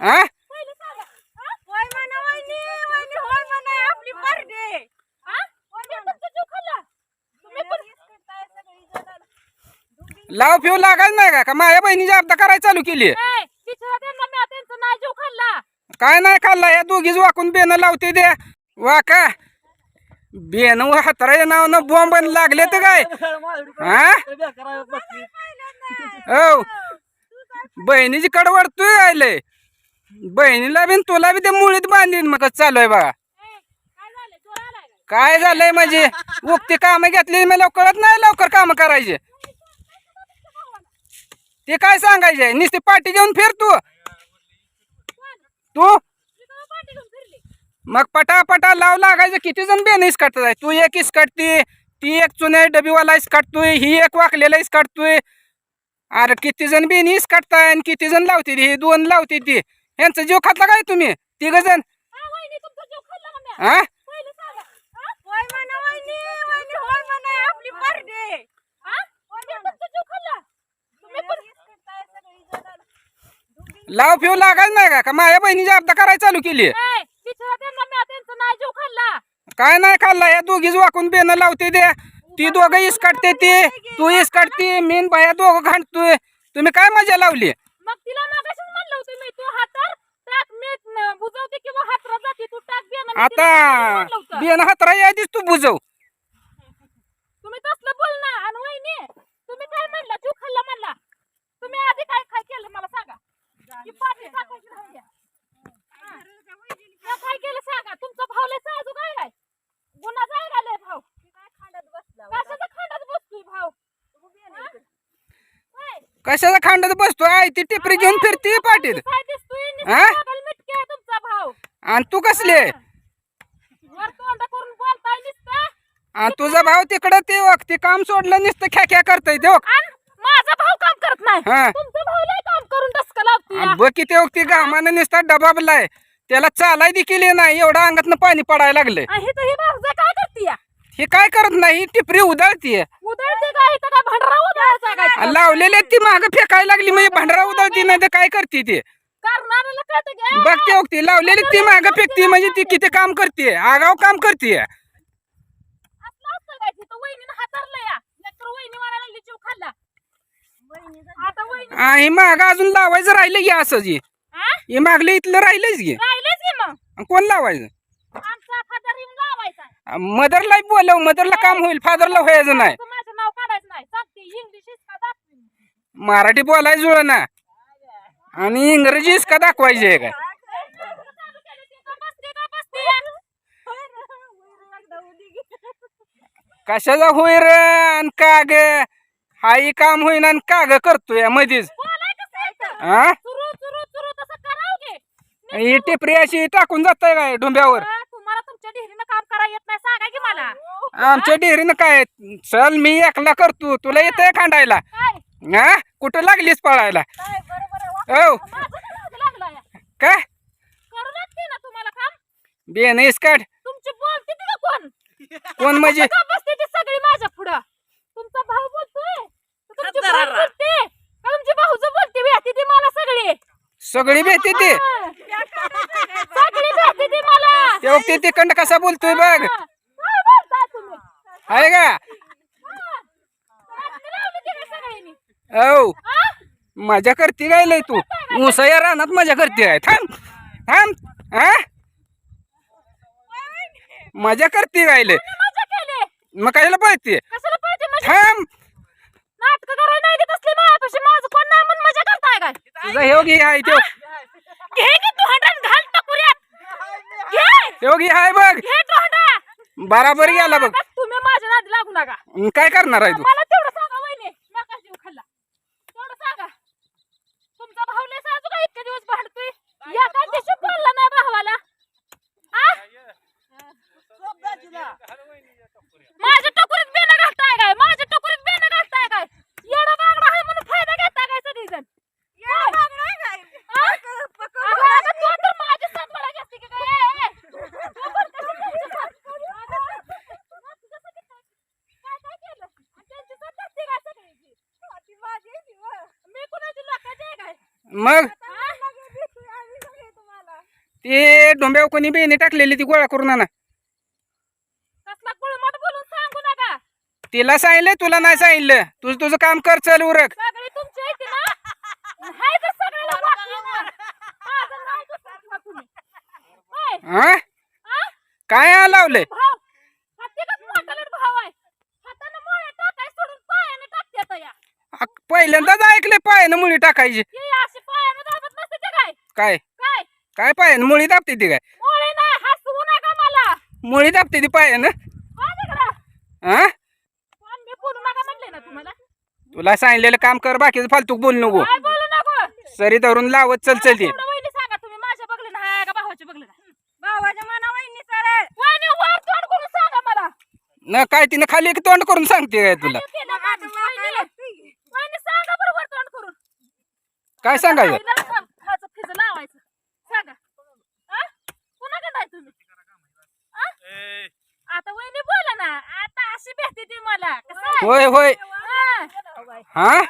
हा? लाव फिव लागायच नाही का? का माझ्या बहिणीची अर्धा करायला चालू केली. काय नाही खाल्ला या दोघीच वाकून बेन लावते दे. वाका बेन हातराच्या नावानं बॉम्ब लागले तर काय? हा? हो. बहिणीची कडवडतोय आले बहिणीला बी तुला बी ते मुळीत बांधीन. मग चालू आहे बघा. काय झालंय म्हणजे? उगती कामं घेतली मी लवकरच नाही लवकर काम करायचे. ते काय सांगायचे? नुसती पाठी घेऊन फिर तू. तू? मग पटा पटा लाव लागायचं. किती जण बेन काढतात तू एक इस काढते ती एक चुने डबीवाला इस काढतोय ही एक वाकलेला इस काढतोय अरे किती जण बेन काढताय आणि किती जण लावते ही दोन लावते ती. यांचा जीव खातला काय तुम्ही? तिघ जण हा, लाव फिव लागायच नाही का? का माझ्या बहिणीची अर्धा करायला चालू केली. काय नाही खाल्ला या दोघीच वाकून बेन लावते दे. ती दोघं इस काढते ती. तू इस काढते मीन बाया दोघं खांडतोय तुम्ही काय मजा लावली? मग तिला मगाशीच म्हणलं होतं मी तू हातार टाक मी न- बुजवते किंवा हातरा जाते तू टाक बियाणं. आता. बियाणं हातरा यादीच तू बुजव. तुम्ही तसलं बोल ना आणि वहिनी तुम्ही काय म्हणला जीव खाल्ला म्हणला? तुम्ही आधी काय काय केलं मला सांगा. टाकायची द्या. काय केलं सांगा तुमचा भाव लय काय? गुन्हा भाव कशाचा खांडात बसतोय भाव. कशाचा खांडात बसतो आहे ती टिपरी घेऊन फिरते नुसतं हा? तुमचा आणि तू कसले? आणि तुझा भाव तिकडं ते ते काम सोडलं नुसतं ख्या ख्या करताय ते माझा भाव काम करत नाही. तुमचा लय काम करून आणि बघ किती वक ती घामानं नुसता डबाबलाय. त्याला चालाय देखील नाही एवढं अंगातनं पाणी पडायला लागलंय. ही काय करते हे काय करत नाही टिपरी उधळतीये. आणि लावलेले ती माग फेकायला लागली म्हणजे भांडरा उधळती नाही तर काय करते ती? करणाऱ्याला कळतं की बघते वक्ती लावलेली ती माग फेकते म्हणजे ती किती काम करते आगाव काम करते असलं असतं काय? तिथं वहिनीनं हातारलं या नाहीतर वहिनी मारायला लागली जीव खाल्ला. आता वहिनी आणि माग अजून लावायचं राहिलं की असं जी. हा? हे मागलं इथलं राहिलंच की. राहिलेच की मग. आणि कोण लावायचं? आमचा फादर येऊन लावायचा. मदरला बोलव मदरला काम होईल फादरला व्हायचं नाही. तू माझं नाव काढायचं नाही. सांगते इंग्लिश इतका दाखवीन. मराठी बोलायचं जुळ ना आणि इंग्रजीच का दाखवायची आहे काय? का कशाचा होय आणि का ग हाही काम होईन आणि का ग करतोय मधीच. हा ही टिपरी अशी टाकून जाताय काय डोंब्यावर? आमच्या डेअरीनं काय? चल मी एकला करतो. तुला येतंय खांडायला. हा कुठं लागलीस पळायला? काय बरोबर आहे. हो माझं काय नाद लागला या? काय? करू लागते ना तुम्हाला काम. बेन इसकाट तुमची बोलते ती का कोण कोण म्हणजे? का बसते ती सगळी माझ्या पुढं. तुमचा भाऊ बोलतोय. तुमची बहीण बोलते. तुमची भाऊज बोलते भेटते ती मला सगळी. सगळी भेटते ते. सगळी भेटते ती मला. ते वक्ती तिकडं कसा बोलतोय बघ. काय बोलताय तुम्ही? आहे का? हा. मजा करते काय लय तू? मुसा या रानात मजा करते काय? थांब थांब हा? मजा करते काय लय? मग कशाला पळते? थांब. तुझा हे? घे आहे तो बघ. बराबर गेला बघ. तुम्ही माझ्या नादी लागू नका. काय करणार आहे तू मला तेवढं सांगा वहिनी मी कसा जीव खाल्ला तेवढं सांगा तुमचा भाऊ लय साजू का इतके दिवस भांडतोय या काय दिवशी बोलला नाही भावाला आ? माझ्या टकुरीत बेना घालताय काय माझ्या टकुरीत बेना घालताय काय येडा बागडा आहे म्हणून फायदा घेता काय सगळीजण आ? अगं, अगं, तू तर माझ्या सांभाळायची असते की काय? ए, ए. तू पण कशी तुमच्या सांभाळ- तुझ्यासाठी काय- काय काय केलं? आणि त्यांची सत्ता असते काय सगळ्याची? मी कुणाची लोकांची आहे काय मग? ते डोंब्यावर कोणी बेणी टाकलेली ती गोळा करून आणा. तिला सांगितलं तुला नाही सांगितलं. तुझं तुझं काम कर चल उरक? हा? काय लावलंय? आ, पहिल्यांदाच ऐकले पायानं मुळी टाकायची ही अशी पायाने दाबत नसते ते काय? काय? काय काय पायानं मुळी दाबते ती काय? मोळे नाही हसवू नका मला. मुळी दाबते ती पायानं तिकडं हा पण मी बोलू नका म्हणले ना तुम्हाला. तुला सांगितलेलं काम कर बाकीचं फालतू बोलू नको. काय बोलू नको? सरी धरून लावत चल चल ते. एवढं वहिनी सांगा तुम्ही माझ्या बघले ना का भावाच्या बघले ना भावाच्या मना वहिनी सर. वहिनी वर तोंड करून सांगा मला. न काय तिनं खाली एक तोंड करून सांगते काय तुला? खाली केलं का? वहिनी? वहिनी सांगा तोंड करून. काय सांगायचं खायला खा- खायचं फिजं लावायचं सांगा हा? कुणाकडे आहे तुम्ही हा? आता वहिनी बोला ना आता अशी भेटते ती मला. कसं आहे? होय होय. हा. हा?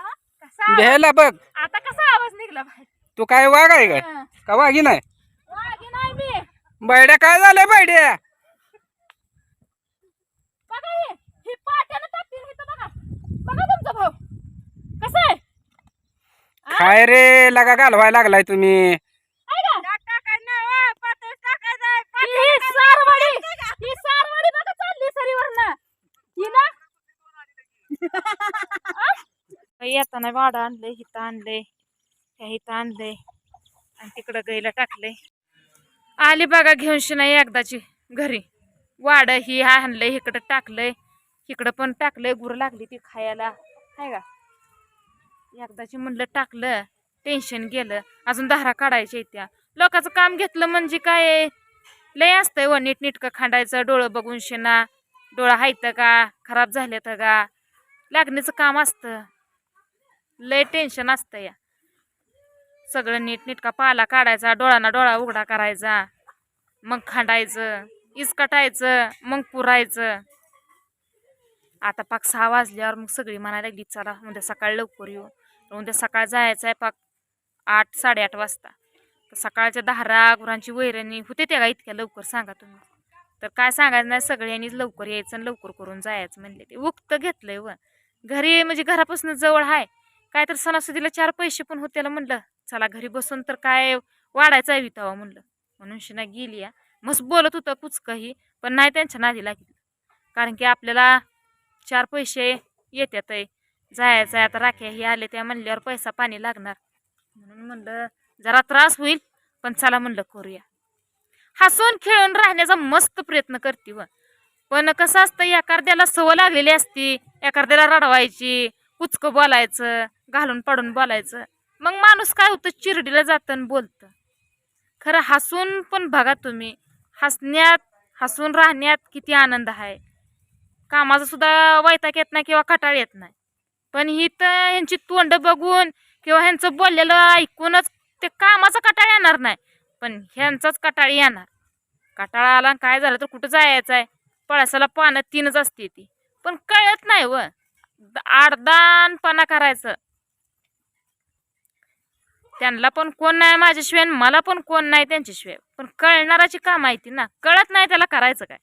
कसा आवाज- भ्यायला बघ. आता कसा आवाज निघला बाहेर? तू काय वाघ आहे काय हा. का वाघी नाही? मी बैड्या काय झालंय बैड्या? बघा हे ही पाट्यानं टाकतील हे तर बघा. बघा तुमचा भाऊ. कसं आहे? काय रे लगा घालवाय लागलाय तुम्ही आहे का? ही सारवाडी ही सारवाडी बघा चालली सरीवरनं ही ना येताना वाडं आणलंय हिथं आणलंय ह्या हिथं आणलंय आणि तिकडं गाईला टाकलंय. आली बघा घेऊन नाही एकदाची घरी. वाड ही आणलंय इकडं टाकलंय इकडं पण टाकलंय गुर लागली ती खायला. हाय का? एकदाची म्हणलं टाकलं टेन्शन गेलं. अजून धारा काढायच्या त्या. लोकांचं काम घेतलं म्हणजे काय? लय असतंय हो, व नीट नीटकं खांडायचं डोळं बघून शिना. डोळा हायतं का? खराब झालेत का? लागणीचं काम असतं. लय टेन्शन असतं या सगळं नीट नीटका पाला काढायचा डोळाना डोळा उघडा करायचा मग खांडायचं इसकटायचं मग पुरायचं. आता पाक सहा वाजल्यावर मग सगळी म्हणायला लागली चला उद्या सकाळ लवकर येऊ. उद्या सकाळ जायचं आहे पाक आठ साडेआठ वाजता. तर सकाळच्या दहारा गुरांची वैरणी होते त्या का इतक्या लवकर सांगा तुम्ही. तर काय सांगायचं नाही सगळ्यांनीच लवकर यायचं आणि लवकर करून जायचं म्हणले ते. उक्त घेतलंय व. घरी म्हणजे घरापासून जवळ आहे काय तर सणासुदीला चार पैसे पण होते म्हणलं. चला घरी बसून तर काय वाढायचं आहे वितावा म्हणलं. म्हणून शिना गेली या मस्त बोलत होतं कुचकही पण नाही त्यांच्या नादी लागली. कारण की आपल्याला चार पैसे येतात आहे. जायचं आहे आता राख्या हे आले त्या म्हणल्यावर पैसा पाणी लागणार. म्हणून म्हणलं जरा त्रास होईल पण चला म्हणलं करूया. हसून खेळून राहण्याचा मस्त प्रयत्न करते व. पण कसं असतं एखाद्याला सवय लागलेली असती एखाद्याला रडवायची कुचकं बोलायचं घालून पाडून बोलायचं. मग माणूस काय होतं? चिरडीला जातं आणि बोलतं. खरं हसून पण बघा तुम्ही हसण्यात हसून राहण्यात किती आनंद आहे. कामाचा सुद्धा वैताग येत नाही किंवा कटाळ येत नाही. पण ही तर ह्यांची तोंड बघून किंवा ह्यांचं बोललेलं ऐकूनच ते कामाचा कटाळ येणार नाही. पण ह्यांचाच कटाळ येणार. कटाळा आला आणि काय झालं तर कुठं जायचं आहे? पळसाला पानं तीनच असते ती. पण कळत नाही व. आडदानपणा करायचं. त्यांना पण कोण नाही माझ्याशिवाय मला पण कोण नाही त्यांच्याशिवाय. पण कळणाराची काम आहे ती ना. कळत नाही त्याला करायचं काय.